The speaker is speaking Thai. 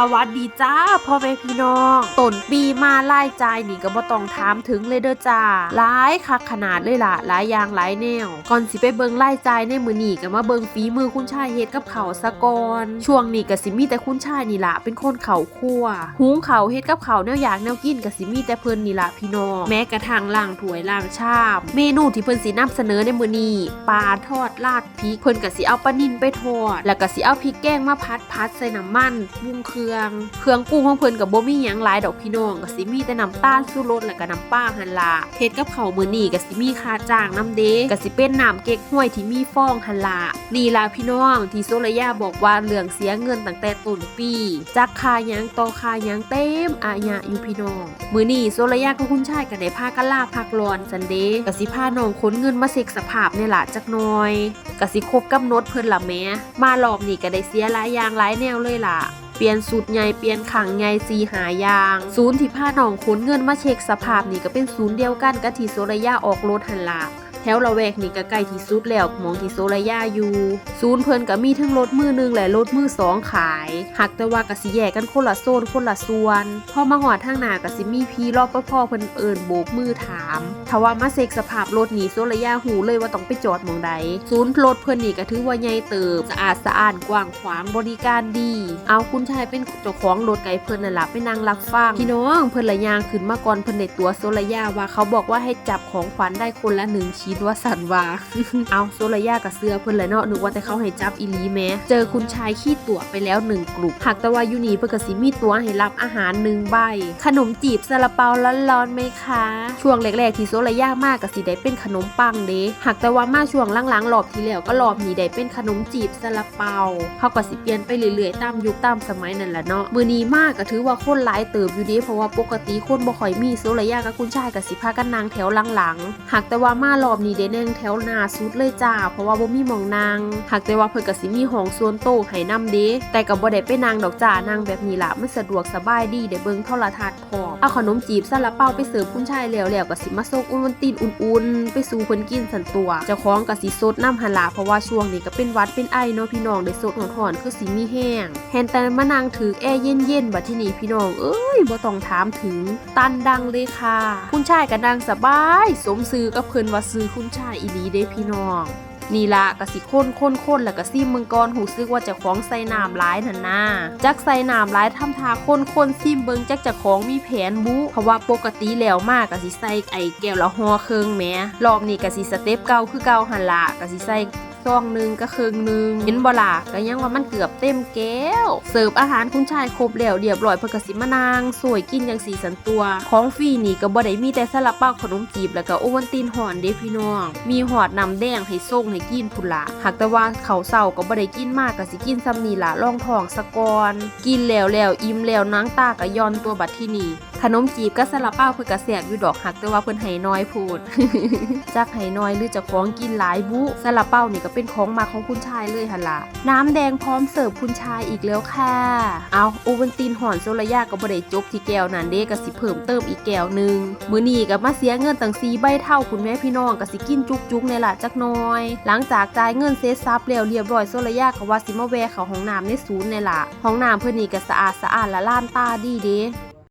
สวัสดีจ้าพ่อแม่พี่น้องต้นปีมาไล่ใจายนี่ก็บ่ต้องถามถึงเลยเด้อจ้าหลายคักขนาดเลยล่ะหลายอย่างหลายแนว ก่อนสิไปเบิงไล่ใจายในมือนี่ก็มาเบิงฝีมือคุณชายเฮ็ดกับเขาวซะก่อนช่วงนี้ก็สิมีแต่คุณชายนี่ล่ะเป็นคนเขาคั่วหุงเขาเฮ็ดกับเขาแนวอยากแนวกินก็สิมีแต่เพิ่นนี่ล่ะพี่น้องแม้กระทั่งล้างถ้วยล้างชามเมนูที่เพิ่นสินำเสนอในมือนี้ปลาทอดราดพริกเพิ่นก็สิเอาปลานิ่นไปทอดแล้วก็สิเอาพริกแกงมาพัดพัดใส่น้ำมันปรุงเครื่อง เครื่องปรุงของเพิ่นก็บ่มีหยังหลายดอกพี่น้องก็สิมีแต่น้ำตาลสูรสแล้วก็น้ำปลาหั่นล่ะเฮ็ดกับข้าวมื้อนี้ก็สิมีค่าจ้างน้ำเด้ก็สิเป็นน้ำเก๊กห้วยที่มีฟองหั่นล่ะนี่ล่ะพี่น้องที่โซลยาบอกว่าเรื่องเสียเงินตั้งแต่ต้นปีจักค่าหยังต่อค่าหยังเต็มอาญะอยู่พี่น้องมื้อนี้โซลยากับคุณชายก็ได้พากันลาพักร้อนซันเดย์ก็สิพาน้องขนเงินมาเช็คสภาพนี่ล่ะจักหน่อยก็สิครบกำหนดเพิ่นล่ะแม่มารอบนี้ก็ได้เสียหลายอย่างหลายแนวเลยล่ะ เปลี่ยนสูตรใหญ่เปลี่ยนขังใหญ่สีหายาง ศูนย์ที่ผ้าหนองขนเงินมาเช็คสภาพนี่ก็เป็นศูนย์เดียวกันกับที่โซระยาออกรถหันหลัก ถวละแวกนี่ก็ใกล้ที่สุดแล้วมองที่โซระยาอยู่ ศูนย์เพิ่นก็มีทั้งรถมือหนึ่งและรถมือสองขายหักแต่ว่าก็สิแยกกันคนละโซนคนละส่วนพอมาหอดทางหน้าก็สิมีพี่รอบพ่อเพิ่นเอิ้นโบกมือถามถ้าว่ามาเช็คสภาพรถนี่โซระยาหูเลยว่าต้องไปจอดมองใดศูนย์รถเพิ่นนี่ก็ถือว่าใหญ่เติบสะอาดสะอ้านกว้างขวางบริการดี เอาคุณชายเป็นเจ้าของรถไกเพิ่นน่ะล่ะไปนั่งรับฟังพี่น้องเพิ่นละยางขึ้นมาก่อนเพิ่นในตัวโซระยาว่าเขาบอกว่าให้จับของขวัญได้คนละหนึ่งชิ้นว่าสันวา เอาโซระยากับเสื้อเพิ่นเลยเนาะนึกว่าแต่เขาให้จับอีลีแม้เจอคุณชายขี้ตั๋วไปแล้วหนึ่งกลุ่มหากแต่ว่ายูนีเพิ่นก็สิมีตั๋วให้รับอาหารหนึ่งใบ ขนมจีบซาลาเปาร้อนๆไหมคะ ช่วงแรกๆที่โซระยามากก็สิได้เป็นขนมปังเด้หากแต่ว่ามาช่วงหลังๆรอบทีแล้วก็รอบนีได้เป็นขนมจีบซาลาเปาเขาก็สิเปลี่ยนไปเรื่อยๆตามยุคตามสมัยนั่นแหละเนาะมือนี้มากก็ถือว่าคนหลายเติบอยู่ดีเพราะว่าปกติคนบ่ค่อยมีโซระยากับคุณชายก็สิพากันนั่งแถวหลังๆหากแต่ว่ามารอบนี้ได้นั่งแถวหน้าสุดเลยจ้า เพราะว่าบ่มีหมองนางหากแต่ว่าเพิ่นก็สิมีห้องส่วนโต๊ะให้นํเด้แต่ก็บ่ได้ไปนั่งดอกจ้านั่งแบบนี้ล่ะมันสะดวกสบายดีได้เบิ่งโทรทัศน์พร้อมเอาขนมจีบซาลาเปาไปเสิร์ฟคุณชายแล้วแล้วก็สิมาส่งอุ่นตีนอุ่นๆ ไปสู่เพิ่นกินสันตัวเจ้าของก็สิสดน้ำหันล่ะเพราะว่าช่วงนี้ก็เป็นวัดเป็นไอเนาะพี่น้องได้สดหอนๆคือสิมีแห้งแฮนแต่มานั่งถือแอร์เย็นๆบัดที่นี่พี่น้องเอ้ยบ่ต้องถามถึงตันดังเลยค่ะ คุณชายก็นั่งสบาย สมซื้อกับเพิ่นว่าซื้อคุณชายอีหลีเด้พี่น้อง นี่ละกะสิข้นข้นข้นแล้วก็ซีมเมืองกรหูซึกว่าจะคล้องใส่น้ำร้ายนั่นนาจักใส่น้ำร้ายทำทาข้นข้นซิมเบิงจักจะคล้องมีแผนบุเพราะว่าปกติแล้วมากกะสิใส่ไอ้แก้วละหอเครื่องแม้รอบนี้กะสิสเต็ปเก่าคือเก่าหันละกะสิใส่ ซองหนึ่งก็ครึ่งหนึ่งเห็นบ่ล่ะก็ยังว่ามันเกือบเต็มแก้ว เสิร์ฟอาหารคุณชายครบแล้วเรียบร้อยเพิ่นก็สิมานาง สวยกินอย่างสีสันตัว ของฟรีนี่ก็บ่ได้มีแต่ซาลาเป้าขนมจีบแล้วก็โอวัลตินหอนเด้พี่น้อง มีหอดน้ำแดงให้ส่งให้กินพุ่นละหากแต่ว่าเขาเศร้าก็บ่ได้กินมากก็สิกินซ้ำนี่ล่ะรองทองสะกอน กินแล้วแล้วอิ่มแล้วนางตาก็ย้อนตัวบัดที่นี่ขนมจีบกับซาลาเป้าเพิ่นก็แซ่บอยู่ดอกหักแต่ว่าเพิ่อนให้น้อยพูดจักให้น้อยหรือจะของกินหลายบุซาลาเป้านี่ก็เป็นของมาของคุณชายเลยหั่นล่ะน้ำแดงพร้อมเสิร์ฟคุณชายอีกแล้วค่ะ เอาโอเวนตินห่อนโซลายาก็บ่ได้จบที่แก้วนันเด้ก็สิเพิ่มเติมอีกแก้วหนึ่งมือนี้ก็มาเสียเงินตั้ง4ใบเท่าคุณแม่พี่น้องก็สิกินจุกๆในล่ะจักน่อย หลังจากจ่ายเงินเสร็จสับแล้วเรียบร้อยโซลายาก็ว่าสิมาแวะเขาห้องน้ำในศูนย์ในล่ะห้องน้ำเพิ่นนี่ก็สะอาดสะอาดและล้านตาดีเด้